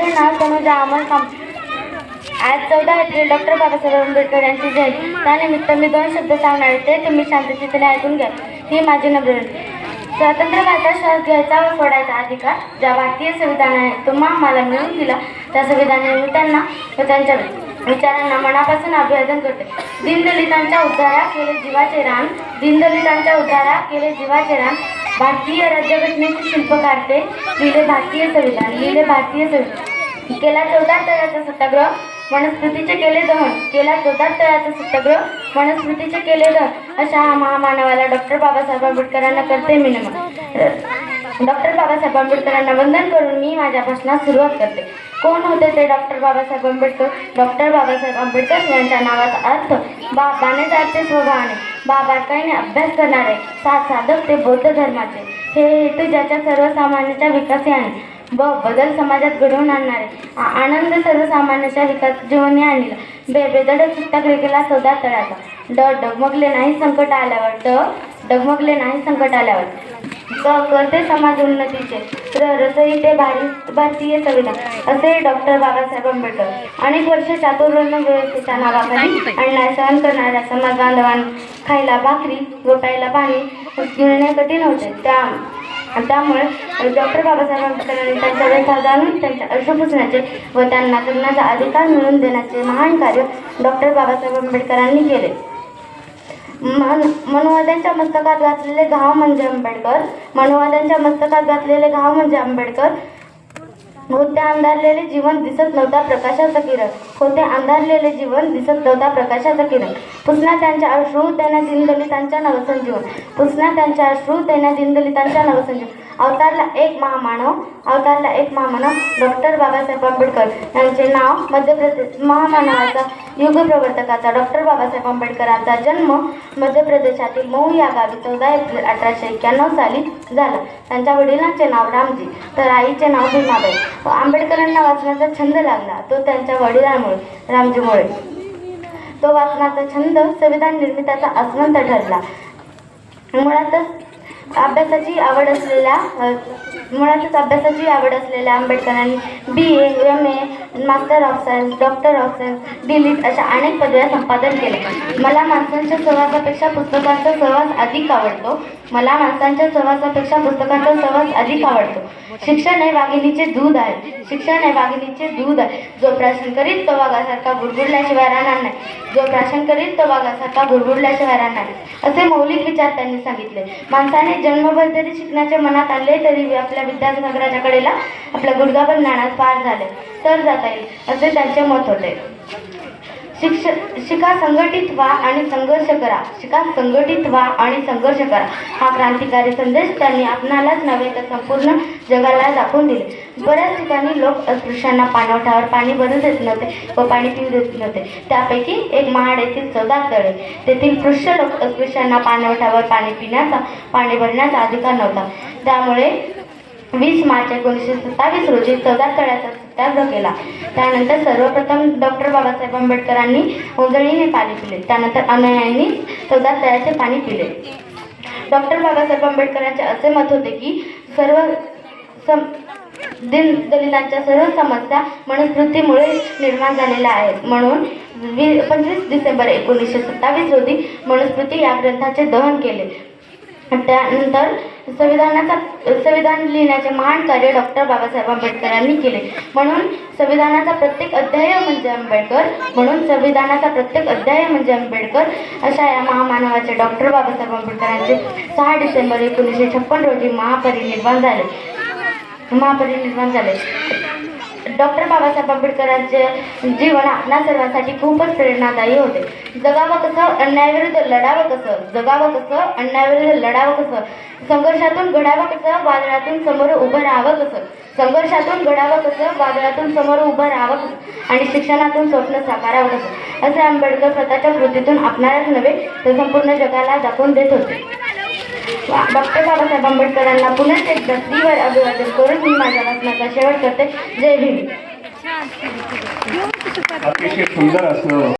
माझे नाव तनुजा अमर काम आज चौदा एप्रिल डॉक्टर बाबासाहेब आंबेडकर यांची जयंती. त्यानिमित्त मी दोन शब्द सांगणार आहे ते तुम्ही शांततेने ऐकून घ्या. ही माझी नगर विनंती. स्वातंत्र्य भारतात श्वास घ्यायचा व सोडायचा अधिकार ज्या भारतीय संविधानाने तुम्हा मला मिळवून दिला त्या संविधानाने मी त्यांना व त्यांच्या विचारांना मनापासून अभिवादन करते. दीनदलितांच्या उद्धारा केले जीवाचे रान दीनदलितांच्या उद्धारा केले जीवाचे रान भारतीय राज्यघटनेचे शिल्पकार ते लिहिले भारतीय संविधान लिहिले भारतीय संविधान. केला चौदार तळ्याचा सत्याग्रह वनस्पतीचे केले दहन. केला चौदा तळ्याचा सत्याग्रह वनस्पतीचे केले दहन. अशा हा महामानवाला डॉक्टर बाबासाहेब आंबेडकरांना करते मी नमन. डॉक्टर बाबासाहेब आंबेडकरांना वंदन करून मी माझ्या भाषणास सुरुवात करते. कोण होते ते डॉक्टर बाबासाहेब आंबेडकर? डॉक्टर बाबासाहेब आंबेडकर यांच्या नावाचा अर्थ बा बाने जाते स्वभावाने. बा बारकाईने अभ्यास करणारे सात साधक ते बौद्ध धर्माचे. हे हेतू ज्याच्या सर्वसामान्यांच्या विकासी आहे. ब बदल समाजात घडवून आणणारे. आनंद सर्वसामान्याच्या विकास जीवनी आणला. बे बेदडक सत्याग्रह गेला सौदा तळाचा. ड डगमगले नाही संकट आल्यावर. ड डगमगले नाही संकट आल्यावर. करते समाज उन्नतीचे र रसई ते भारी भारतीय संविधान असे डॉक्टर बाबासाहेब आंबेडकर. अनेक वर्ष चातुर्वर्ण व्यवस्थेच्या नावाखाली अन्याय सहन करणाऱ्या समाज बांधवांना खायला भाकरी व प्यायला पाणी मिळणे कठीण होते. त्या त्यामुळे डॉक्टर बाबासाहेब आंबेडकरांनी त्यांच्या व्यथा जाणून त्यांच्या अश्रू पुसण्याचे व त्यांना जगण्याचा अधिकार मिळवून देण्याचे महान कार्य डॉक्टर बाबासाहेब आंबेडकरांनी केले. मन मनोवाद्यांच्या मस्तकात घातलेले घाव म्हणजे आंबेडकर. मनोवाद्यांच्या मस्तकात घातलेले घाव म्हणजे आंबेडकर. होते अंधारलेले जीवन दिसत नव्हता प्रकाशाचा किरण. होते अंधारलेले जीवन दिसत नव्हता प्रकाशाचा किरण. पुसना त्यांच्या अश्रू त्यांना दिनदलितांच्या नवसंजीवन. पुसना त्यांच्या अश्रू त्यांना दिनदलितांच्या नवसंजीवन. अवतारला एक महामानव अवतारला एक महामानव डॉक्टर बाबासाहेब आंबेडकर यांचे नाव मध्य प्रदेश महामानवाचा युगप्रवर्तकाचा डॉक्टर बाबासाहेब आंबेडकरांचा जन्म मध्य प्रदेशातील मऊ या गावी चौदा एप्रिल अठराशे एक्क्याण्णव साली झाला. त्यांच्या वडिलांचे नाव रामजी तर आईचे नाव भीमाबाई. व आंबेडकरांना वाचण्याचा छंद लागला तो त्यांच्या वडिलांमुळे रामजीमुळे. तो वाचनाचा छंद संविधान निर्मितीचा अस्मंत ठरला. मुळातच अभ्यासाची आवड असलेल्या मुळातच अभ्यासाची आवड असलेल्या आंबेडकरांनी B A M A master of science doctor of science D Litt अशा अनेक पदव्या संपादन केल्या मला माणसांच्या सहवासापेक्षा पुस्तकांचा सहवास अधिक आवडतो. मला माणसांच्या सहवासापेक्षा पुस्तकांचा सहवास अधिक आवडतो. शिक्षण हे वाघिणीचे दूध आहे. शिक्षण हे वाघिणीचे दूध आहे. जो प्राशन करीत तो वाघासारखा बुडबुडल्याशिवाय राहणार नाही. जो प्राशन करीत तो वाघासारखा बुडबुडल्याशिवाय राहणार नाही. असे मौलिक विचार त्यांनी सांगितले. माणसाने जन्मभर जरी शिकण्याच्या मनात आले तरी आपल्या विद्यासागराच्या कडेला आपल्या पण ज्ञानात पार झाले. तर जाता येईल असे त्यांचे मत होते. शिक्ष शिका संघटित व्हा आणि संघर्ष करा. शिका संघटित व्हा आणि संघर्ष करा. हा क्रांतिकारी संदेश त्यांनी आपणालाच नव्हे तर संपूर्ण जगाला दाखवून दिले. बऱ्याच ठिकाणी लोक अस्पृश्यांना पाणवठ्यावर पाणी भरू देत नव्हते व पाणी पिऊ देत नव्हते. त्यापैकी एक महाड येथील चौदा तळे. तेथील पृष्ठ लोक अस्पृश्यांना पाणवठ्यावर पाणी पिण्याचा पाणी भरण्याचा अधिकार नव्हता. त्यामुळे वीस मार्च एकोणीसशे सत्तावीस रोजी चौदा तळ्याचा सत्याग्रह केला. त्यानंतर सर्वप्रथम डॉक्टर बाबासाहेब आंबेडकरांनी ओंजळीने पाणी पिले. त्यानंतर अनुयायांनी चौदा तळ्याचे पाणी पिले. डॉक्टर बाबासाहेब आंबेडकरांचे असे मत होते की सर्व सम दिन दलितांच्या सर्व समस्या मनुस्मृतीमुळे निर्माण झालेल्या आहेत. म्हणून वी पंचवीस डिसेंबर एकोणीसशे सत्तावीस रोजी मनुस्मृती या ग्रंथाचे दहन केले. त्यानंतर संविधानाचा संविधान लिहिण्याचे महान कार्य डॉक्टर बाबासाहेब आंबेडकरांनी केले. म्हणून संविधानाचा प्रत्येक अध्याय म्हणजे आंबेडकर म्हणून संविधानाचा प्रत्येक अध्याय म्हणजे आंबेडकर अशा या महामानवाचे डॉक्टर बाबासाहेब आंबेडकरांचे सहा डिसेंबर एकोणीसशे छप्पन रोजी महापरिनिर्वाण झाले. महापरिनिर्वाण झाले. डॉक्टर बाबासाहेब आंबेडकरांचे जीवन आपणा सर्वांसाठी खूपच प्रेरणादायी होते. जगावं कसं अन्यायाविरुद्ध लढावं कसं जगावं कसं अन्यायाविरुद्ध लढावं कसं संघर्षातून घडावं कसं वादळातून समोर उभं राहावं कसं संघर्षातून घडावं कसं वादळातून समोर उभं राहावं कसं आणि शिक्षणातून स्वप्न साकारावं कसं असे आंबेडकर स्वतःच्या कृतीतून आपणालाच नव्हे तर संपूर्ण जगाला दाखवून देत होते. डॉक्टर बाबासाहेब आंबेडकरांना पुन्हा एकदा श्रीवर अभिवादन करून मी माझ्या भाषणाचा शेवट करते. जय भीम. अतिशय सुंदर असं